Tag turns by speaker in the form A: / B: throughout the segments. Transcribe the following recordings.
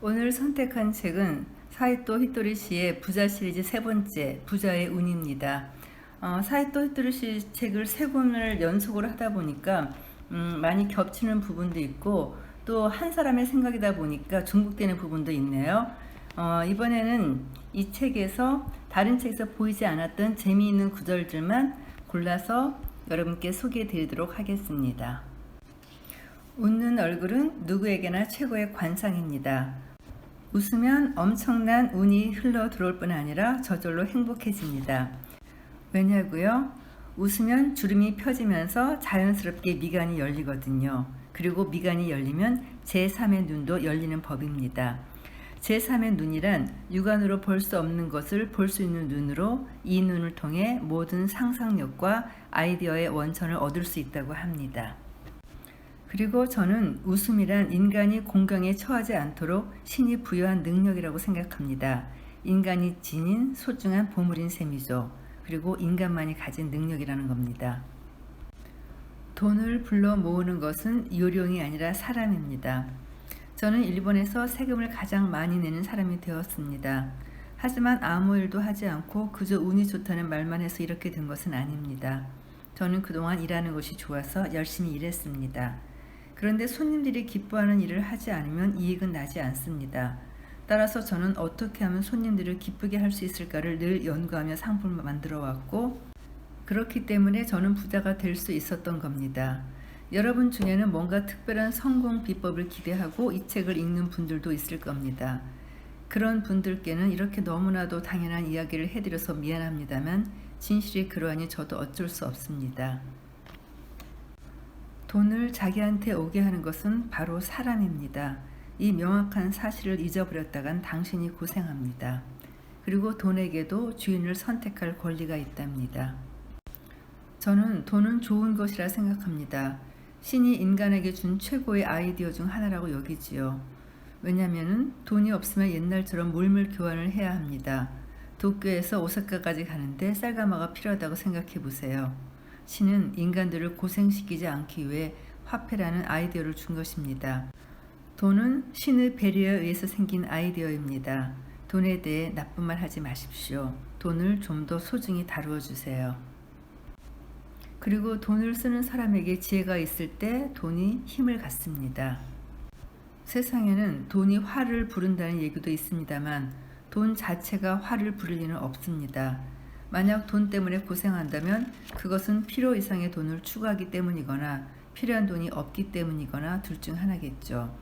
A: 오늘 선택한 책은 사이토 히토리 씨의 부자 시리즈 세 번째 부자의 운입니다. 어, 사이토 히토리 씨 책을 세 권을 연속으로 하다 보니까 음, 많이 겹치는 부분도 있고 또 한 사람의 생각이다 보니까 중복되는 부분도 있네요. 어, 이번에는 이 책에서 다른 책에서 보이지 않았던 재미있는 구절들만 골라서 여러분께 소개해 드리도록 하겠습니다. 웃는 얼굴은 누구에게나 최고의 관상입니다. 웃으면 엄청난 운이 흘러 들어올 뿐 아니라 저절로 행복해집니다. 왜냐고요? 웃으면 주름이 펴지면서 자연스럽게 미간이 열리거든요. 그리고 미간이 열리면 제3의 눈도 열리는 법입니다. 제3의 눈이란 육안으로 볼 수 없는 것을 볼 수 있는 눈으로 이 눈을 통해 모든 상상력과 아이디어의 원천을 얻을 수 있다고 합니다. 그리고 저는 웃음이란 인간이 공경에 처하지 않도록 신이 부여한 능력이라고 생각합니다. 인간이 지닌 소중한 보물인 셈이죠. 그리고 인간만이 가진 능력이라는 겁니다. 돈을 불러 모으는 것은 요령이 아니라 사람입니다. 저는 일본에서 세금을 가장 많이 내는 사람이 되었습니다. 하지만 아무 일도 하지 않고 그저 운이 좋다는 말만 해서 이렇게 된 것은 아닙니다. 저는 그동안 일하는 것이 좋아서 열심히 일했습니다. 그런데 손님들이 기뻐하는 일을 하지 않으면 이익은 나지 않습니다. 따라서 저는 어떻게 하면 손님들을 기쁘게 할 수 있을까를 늘 연구하며 상품을 만들어 왔고, 그렇기 때문에 저는 부자가 될 수 있었던 겁니다. 여러분 중에는 뭔가 특별한 성공 비법을 기대하고 이 책을 읽는 분들도 있을 겁니다. 그런 분들께는 이렇게 너무나도 당연한 이야기를 해드려서 미안합니다만, 진실이 그러하니 저도 어쩔 수 없습니다. 돈을 자기한테 오게 하는 것은 바로 사람입니다. 이 명확한 사실을 잊어버렸다간 당신이 고생합니다. 그리고 돈에게도 주인을 선택할 권리가 있답니다. 저는 돈은 좋은 것이라 생각합니다. 신이 인간에게 준 최고의 아이디어 중 하나라고 여기지요. 왜냐하면 돈이 없으면 옛날처럼 물물 교환을 해야 합니다. 도쿄에서 오사카까지 가는데 쌀가마가 필요하다고 생각해 보세요. 신은 인간들을 고생시키지 않기 위해 화폐라는 아이디어를 준 것입니다. 돈은 신의 배려에 의해서 생긴 아이디어입니다. 돈에 대해 나쁜 말 하지 마십시오. 돈을 좀 더 소중히 다루어 주세요. 그리고 돈을 쓰는 사람에게 지혜가 있을 때 돈이 힘을 갖습니다. 세상에는 돈이 화를 부른다는 얘기도 있습니다만 돈 자체가 화를 부를 리는 없습니다. 만약 돈 때문에 고생한다면 그것은 필요 이상의 돈을 추구하기 때문이거나 필요한 돈이 없기 때문이거나 둘 중 하나겠죠.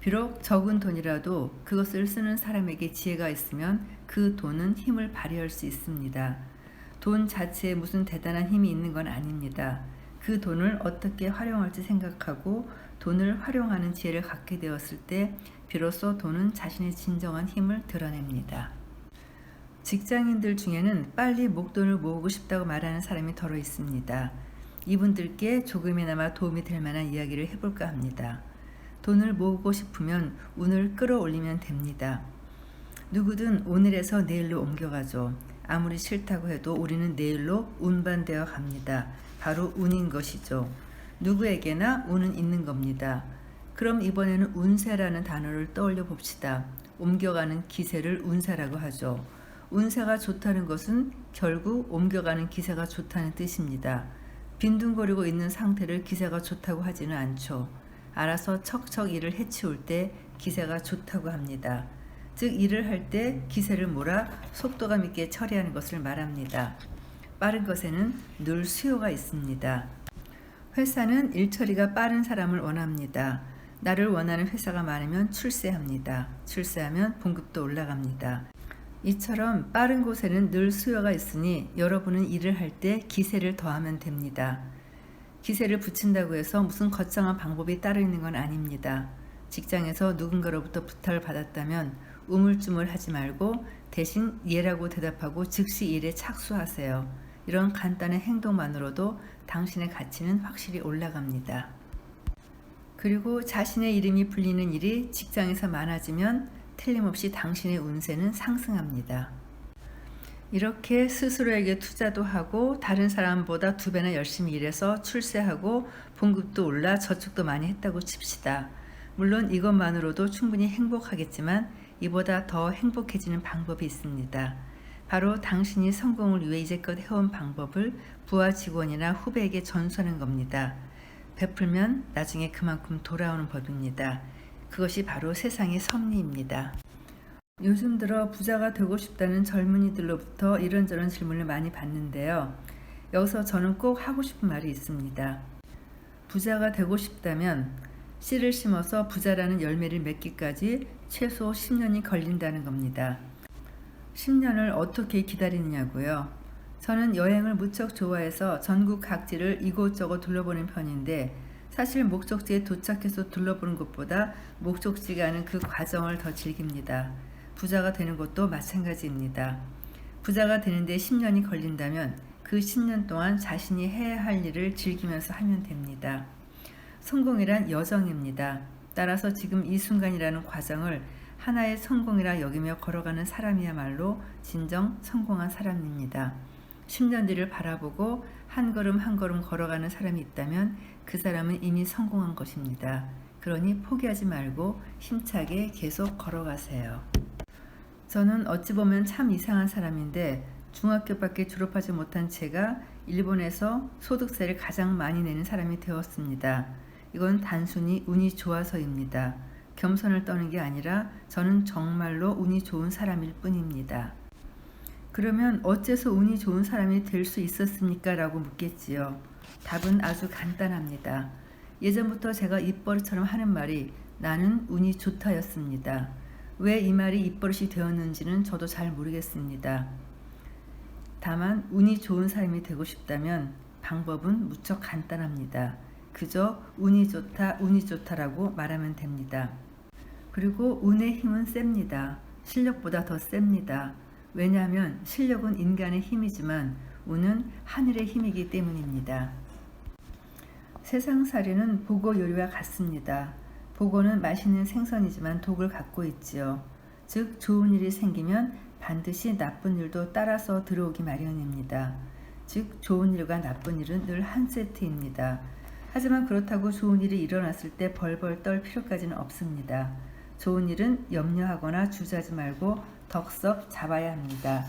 A: 비록 적은 돈이라도 그것을 쓰는 사람에게 지혜가 있으면 그 돈은 힘을 발휘할 수 있습니다. 돈 자체에 무슨 대단한 힘이 있는 건 아닙니다. 그 돈을 어떻게 활용할지 생각하고 돈을 활용하는 지혜를 갖게 되었을 때 비로소 돈은 자신의 진정한 힘을 드러냅니다. 직장인들 중에는 빨리 목돈을 모으고 싶다고 말하는 사람이 덜어 있습니다. 이분들께 조금이나마 도움이 될 만한 이야기를 해볼까 합니다. 돈을 모으고 싶으면 운을 끌어올리면 됩니다. 누구든 오늘에서 내일로 옮겨가죠. 아무리 싫다고 해도 우리는 내일로 운반되어 갑니다. 바로 운인 것이죠. 누구에게나 운은 있는 겁니다. 그럼 이번에는 운세라는 단어를 떠올려 봅시다. 옮겨가는 기세를 운세라고 하죠. 운세가 좋다는 것은 결국 옮겨가는 기세가 좋다는 뜻입니다. 빈둥거리고 있는 상태를 기세가 좋다고 하지는 않죠. 알아서 척척 일을 해치울 때 기세가 좋다고 합니다. 즉 일을 할 때 기세를 몰아 속도감 있게 처리하는 것을 말합니다. 빠른 것에는 늘 수요가 있습니다. 회사는 일 처리가 빠른 사람을 원합니다. 나를 원하는 회사가 많으면 출세합니다. 출세하면 봉급도 올라갑니다. 이처럼 빠른 곳에는 늘 수요가 있으니 여러분은 일을 할 때 기세를 더하면 됩니다. 기세를 붙인다고 해서 무슨 거창한 방법이 따로 있는 건 아닙니다. 직장에서 누군가로부터 부탁을 받았다면 우물쭈물 하지 말고 대신 예라고 대답하고 즉시 일에 착수하세요. 이런 간단한 행동만으로도 당신의 가치는 확실히 올라갑니다. 그리고 자신의 이름이 불리는 일이 직장에서 많아지면 틀림없이 당신의 운세는 상승합니다. 이렇게 스스로에게 투자도 하고 다른 사람보다 두 배나 열심히 일해서 출세하고 봉급도 올라 저축도 많이 했다고 칩시다. 물론 이것만으로도 충분히 행복하겠지만 이보다 더 행복해지는 방법이 있습니다. 바로 당신이 성공을 위해 이제껏 해온 방법을 부하 직원이나 후배에게 전수하는 겁니다. 베풀면 나중에 그만큼 돌아오는 법입니다. 그것이 바로 세상의 섭리입니다. 요즘 들어 부자가 되고 싶다는 젊은이들로부터 이런저런 질문을 많이 받는데요. 여기서 저는 꼭 하고 싶은 말이 있습니다. 부자가 되고 싶다면 씨를 심어서 부자라는 열매를 맺기까지 최소 10년이 걸린다는 겁니다. 10년을 어떻게 기다리느냐고요? 저는 여행을 무척 좋아해서 전국 각지를 이곳저곳 둘러보는 편인데 사실 목적지에 도착해서 둘러보는 것보다 목적지가 아는 그 과정을 더 즐깁니다. 부자가 되는 것도 마찬가지입니다. 부자가 되는데 10년이 걸린다면 그 10년 동안 자신이 해야 할 일을 즐기면서 하면 됩니다. 성공이란 여정입니다. 따라서 지금 이 순간이라는 과정을 하나의 성공이라 여기며 걸어가는 사람이야말로 진정 성공한 사람입니다. 10년 뒤를 바라보고 한 걸음 한 걸음 걸어가는 사람이 있다면 그 사람은 이미 성공한 것입니다. 그러니 포기하지 말고 힘차게 계속 걸어가세요. 저는 어찌 보면 참 이상한 사람인데 중학교밖에 졸업하지 못한 제가 일본에서 소득세를 가장 많이 내는 사람이 되었습니다. 이건 단순히 운이 좋아서입니다. 겸손을 떠는 게 아니라 저는 정말로 운이 좋은 사람일 뿐입니다. 그러면 어째서 운이 좋은 사람이 될 수 있었습니까? 라고 묻겠지요. 답은 아주 간단합니다. 예전부터 제가 입버릇처럼 하는 말이 나는 운이 좋다였습니다. 왜 이 말이 입버릇이 되었는지는 저도 잘 모르겠습니다. 다만 운이 좋은 사람이 되고 싶다면 방법은 무척 간단합니다. 그저 운이 좋다, 운이 좋다라고 말하면 됩니다. 그리고 운의 힘은 셉니다. 실력보다 더 셉니다. 왜냐하면 실력은 인간의 힘이지만 운은 하늘의 힘이기 때문입니다. 세상살이는 보고 요리와 같습니다. 보고는 맛있는 생선이지만 독을 갖고 있지요. 즉 좋은 일이 생기면 반드시 나쁜 일도 따라서 들어오기 마련입니다. 즉 좋은 일과 나쁜 일은 늘 한 세트입니다. 하지만 그렇다고 좋은 일이 일어났을 때 벌벌 떨 필요까지는 없습니다. 좋은 일은 염려하거나 주저하지 말고 덕석 잡아야 합니다.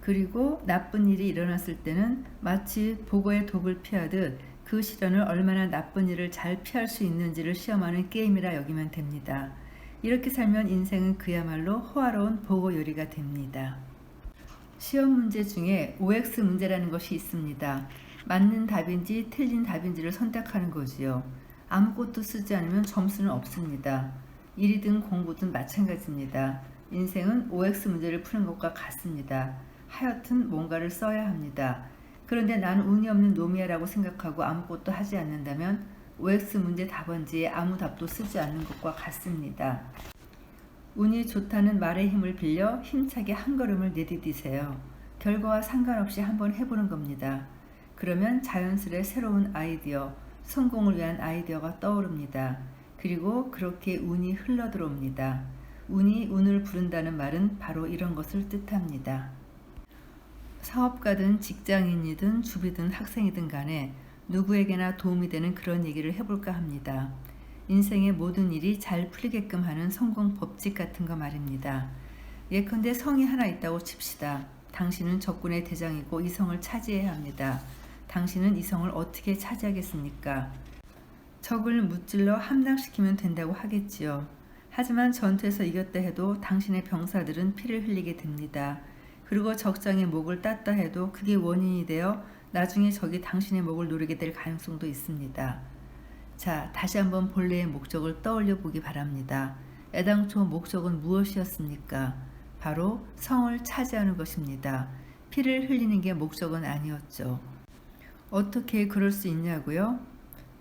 A: 그리고 나쁜 일이 일어났을 때는 마치 보고의 독을 피하듯 그 시련을 얼마나 나쁜 일을 잘 피할 수 있는지를 시험하는 게임이라 여기면 됩니다. 이렇게 살면 인생은 그야말로 호화로운 보고 요리가 됩니다. 시험 문제 중에 OX 문제라는 것이 있습니다. 맞는 답인지 틀린 답인지를 선택하는 거지요. 아무것도 쓰지 않으면 점수는 없습니다. 일이든 공부든 마찬가지입니다. 인생은 OX 문제를 푸는 것과 같습니다. 하여튼 뭔가를 써야 합니다. 그런데 나는 운이 없는 놈이야라고 생각하고 아무것도 하지 않는다면 OX 문제 답안지에 아무 답도 쓰지 않는 것과 같습니다. 운이 좋다는 말의 힘을 빌려 힘차게 한 걸음을 내디디세요. 결과와 상관없이 한번 해보는 겁니다. 그러면 자연스레 새로운 아이디어, 성공을 위한 아이디어가 떠오릅니다. 그리고 그렇게 운이 흘러 들어옵니다. 운이 운을 부른다는 말은 바로 이런 것을 뜻합니다. 사업가든 직장인이든 주비든 학생이든 간에 누구에게나 도움이 되는 그런 얘기를 해볼까 합니다. 인생의 모든 일이 잘 풀리게끔 하는 성공 법칙 같은 거 말입니다. 예컨대 성이 하나 있다고 칩시다. 당신은 적군의 대장이고 이 성을 차지해야 합니다. 당신은 이 성을 어떻게 차지하겠습니까? 적을 무찔러 함락시키면 된다고 하겠지요. 하지만 전투에서 이겼다 해도 당신의 병사들은 피를 흘리게 됩니다. 그리고 적장의 목을 땄다 해도 그게 원인이 되어 나중에 적이 당신의 목을 노리게 될 가능성도 있습니다. 자, 다시 한번 본래의 목적을 떠올려 보기 바랍니다. 애당초 목적은 무엇이었습니까? 바로 성을 차지하는 것입니다. 피를 흘리는 게 목적은 아니었죠. 어떻게 그럴 수 있냐고요?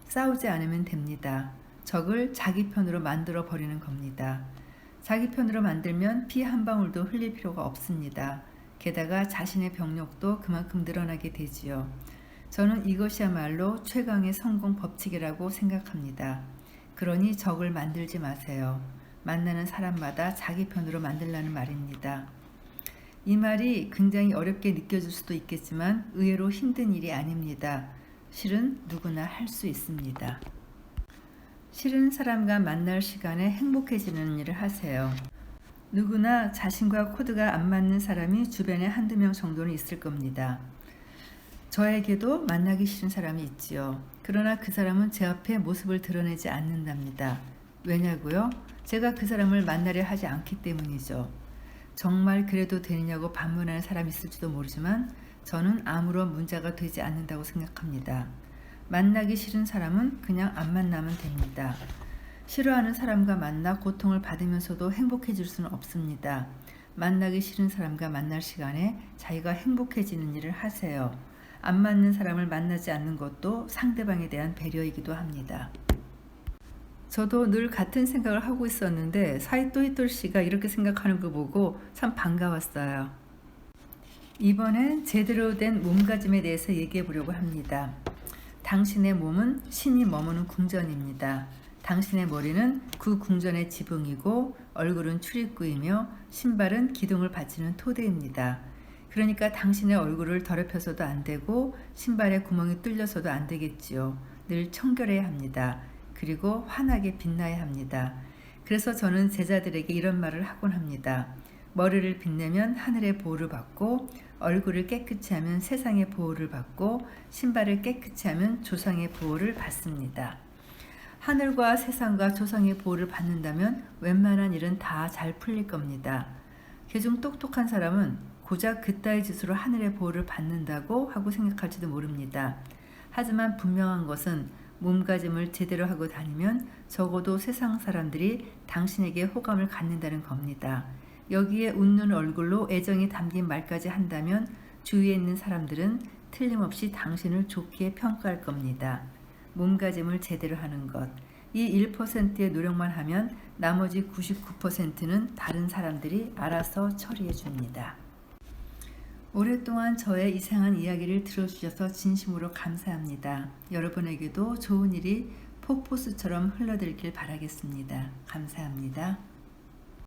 A: 싸우지 않으면 됩니다. 적을 자기 편으로 만들어 버리는 겁니다. 자기 편으로 만들면 피 한 방울도 흘릴 필요가 없습니다. 게다가 자신의 병력도 그만큼 늘어나게 되지요. 저는 이것이야말로 최강의 성공 법칙이라고 생각합니다. 그러니 적을 만들지 마세요. 만나는 사람마다 자기 편으로 만들라는 말입니다. 이 말이 굉장히 어렵게 느껴질 수도 있겠지만 의외로 힘든 일이 아닙니다. 실은 누구나 할 수 있습니다. 싫은 사람과 만날 시간에 행복해지는 일을 하세요. 누구나 자신과 코드가 안 맞는 사람이 주변에 한두 명 정도는 있을 겁니다. 저에게도 만나기 싫은 사람이 있지요. 그러나 그 사람은 제 앞에 모습을 드러내지 않는답니다. 왜냐고요? 제가 그 사람을 만나려 하지 않기 때문이죠. 정말 그래도 되느냐고 반문하는 사람이 있을지도 모르지만 저는 아무런 문제가 되지 않는다고 생각합니다. 만나기 싫은 사람은 그냥 안 만나면 됩니다. 싫어하는 사람과 만나 고통을 받으면서도 행복해질 수는 없습니다. 만나기 싫은 사람과 만날 시간에 자기가 행복해지는 일을 하세요. 안 맞는 사람을 만나지 않는 것도 상대방에 대한 배려이기도 합니다. 저도 늘 같은 생각을 하고 있었는데 사이토히토 씨가 이렇게 생각하는 거 보고 참 반가웠어요. 이번엔 제대로 된 몸가짐에 대해서 얘기해 보려고 합니다. 당신의 몸은 신이 머무는 궁전입니다. 당신의 머리는 그 궁전의 지붕이고 얼굴은 출입구이며 신발은 기둥을 받치는 토대입니다. 그러니까 당신의 얼굴을 더럽혀서도 안 되고 신발에 구멍이 뚫려서도 안 되겠지요. 늘 청결해야 합니다. 그리고 환하게 빛나야 합니다. 그래서 저는 제자들에게 이런 말을 하곤 합니다. 머리를 빛내면 하늘의 보호를 받고 얼굴을 깨끗이 하면 세상의 보호를 받고 신발을 깨끗이 하면 조상의 보호를 받습니다. 하늘과 세상과 조상의 보호를 받는다면 웬만한 일은 다 잘 풀릴 겁니다. 개중 똑똑한 사람은 고작 그따위 짓으로 하늘의 보호를 받는다고 하고 생각할지도 모릅니다. 하지만 분명한 것은 몸가짐을 제대로 하고 다니면 적어도 세상 사람들이 당신에게 호감을 갖는다는 겁니다. 여기에 웃는 얼굴로 애정이 담긴 말까지 한다면 주위에 있는 사람들은 틀림없이 당신을 좋게 평가할 겁니다. 몸가짐을 제대로 하는 것. 이 1%의 노력만 하면 나머지 99%는 다른 사람들이 알아서 처리해 줍니다. 오랫동안 저의 이상한 이야기를 들어주셔서 진심으로 감사합니다. 여러분에게도 좋은 일이 폭포수처럼 흘러들길 바라겠습니다. 감사합니다.